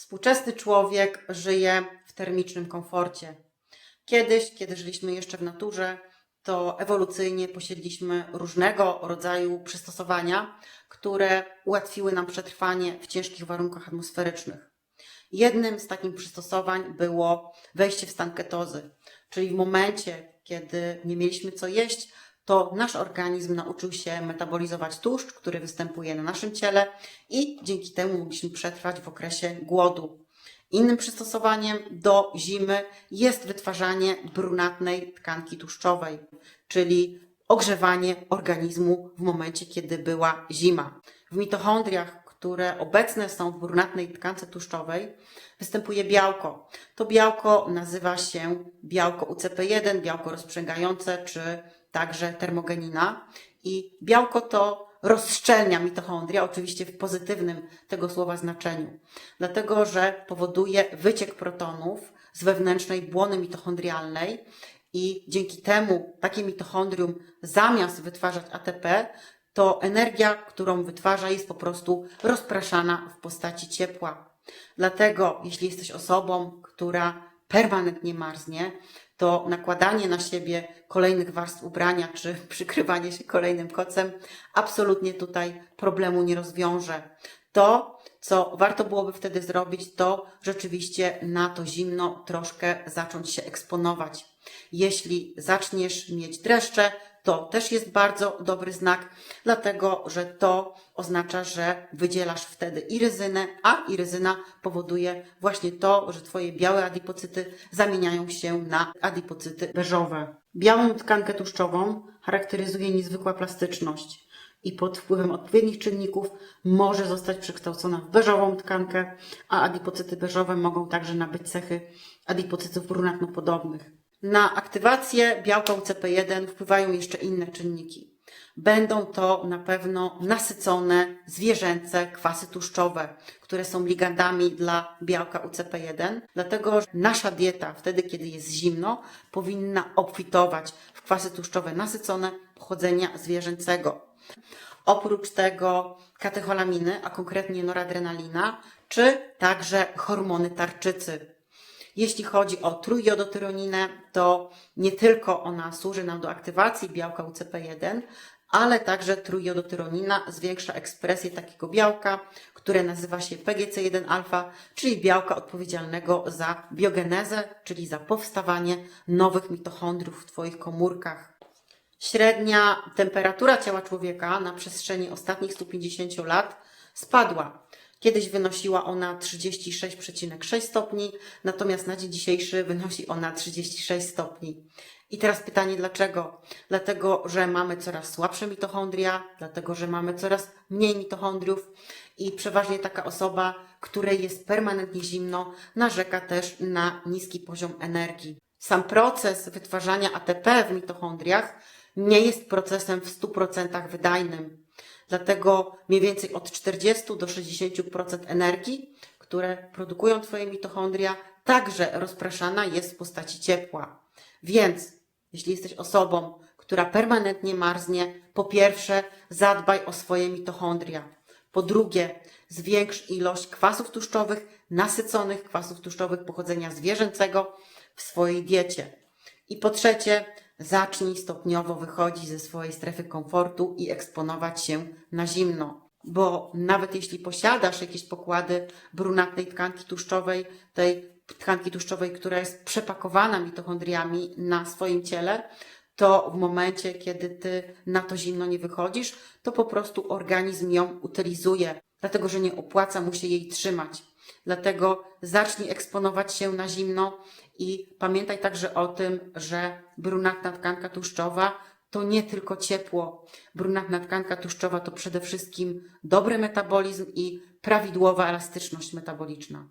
Współczesny człowiek żyje w termicznym komforcie. Kiedyś, kiedy żyliśmy jeszcze w naturze, to ewolucyjnie posiedliśmy różnego rodzaju przystosowania, które ułatwiły nam przetrwanie w ciężkich warunkach atmosferycznych. Jednym z takich przystosowań było wejście w stan ketozy, czyli w momencie, kiedy nie mieliśmy co jeść, to nasz organizm nauczył się metabolizować tłuszcz, który występuje na naszym ciele i dzięki temu mogliśmy przetrwać w okresie głodu. Innym przystosowaniem do zimy jest wytwarzanie brunatnej tkanki tłuszczowej, czyli ogrzewanie organizmu w momencie, kiedy była zima. W mitochondriach, które obecne są w brunatnej tkance tłuszczowej, występuje białko. To białko nazywa się białko UCP1, białko rozprzęgające, czy także termogenina. I białko to rozszczelnia mitochondria, oczywiście w pozytywnym tego słowa znaczeniu, dlatego że powoduje wyciek protonów z wewnętrznej błony mitochondrialnej i dzięki temu takie mitochondrium zamiast wytwarzać ATP, to energia, którą wytwarza, jest po prostu rozpraszana w postaci ciepła. Dlatego, jeśli jesteś osobą, która permanentnie marznie, to nakładanie na siebie kolejnych warstw ubrania czy przykrywanie się kolejnym kocem absolutnie tutaj problemu nie rozwiąże. To, co warto byłoby wtedy zrobić, to rzeczywiście na to zimno troszkę zacząć się eksponować. Jeśli zaczniesz mieć dreszcze, to też jest bardzo dobry znak, dlatego że to oznacza, że wydzielasz wtedy iryzynę, a iryzyna powoduje właśnie to, że Twoje białe adipocyty zamieniają się na adipocyty beżowe. Białą tkankę tłuszczową charakteryzuje niezwykła plastyczność i pod wpływem odpowiednich czynników może zostać przekształcona w beżową tkankę, a adipocyty beżowe mogą także nabyć cechy adipocytów brunatnopodobnych. Na aktywację białka UCP1 wpływają jeszcze inne czynniki. Będą to na pewno nasycone zwierzęce kwasy tłuszczowe, które są ligandami dla białka UCP1. Dlatego nasza dieta, wtedy kiedy jest zimno, powinna obfitować w kwasy tłuszczowe nasycone pochodzenia zwierzęcego. Oprócz tego katecholaminy, a konkretnie noradrenalina, czy także hormony tarczycy. Jeśli chodzi o trójjodotyroninę, to nie tylko ona służy nam do aktywacji białka UCP1, ale także trójjodotyronina zwiększa ekspresję takiego białka, które nazywa się PGC1-alfa, czyli białka odpowiedzialnego za biogenezę, czyli za powstawanie nowych mitochondriów w Twoich komórkach. Średnia temperatura ciała człowieka na przestrzeni ostatnich 150 lat spadła. Kiedyś wynosiła ona 36,6 stopni, natomiast na dzień dzisiejszy wynosi ona 36 stopni. I teraz pytanie dlaczego? Dlatego, że mamy coraz słabsze mitochondria, dlatego, że mamy coraz mniej mitochondriów i przeważnie taka osoba, której jest permanentnie zimno, narzeka też na niski poziom energii. Sam proces wytwarzania ATP w mitochondriach nie jest procesem w 100% wydajnym. Dlatego mniej więcej od 40 do 60% energii, które produkują Twoje mitochondria, także rozpraszana jest w postaci ciepła. Więc jeśli jesteś osobą, która permanentnie marznie, po pierwsze zadbaj o swoje mitochondria. Po drugie, zwiększ ilość kwasów tłuszczowych, nasyconych kwasów tłuszczowych pochodzenia zwierzęcego w swojej diecie. I po trzecie, zacznij stopniowo wychodzić ze swojej strefy komfortu i eksponować się na zimno. Bo nawet jeśli posiadasz jakieś pokłady brunatnej tkanki tłuszczowej, tej tkanki tłuszczowej, która jest przepakowana mitochondriami na swoim ciele, to w momencie, kiedy ty na to zimno nie wychodzisz, to po prostu organizm ją utylizuje, dlatego że nie opłaca mu się jej trzymać. Dlatego zacznij eksponować się na zimno i pamiętaj także o tym, że brunatna tkanka tłuszczowa to nie tylko ciepło. Brunatna tkanka tłuszczowa to przede wszystkim dobry metabolizm i prawidłowa elastyczność metaboliczna.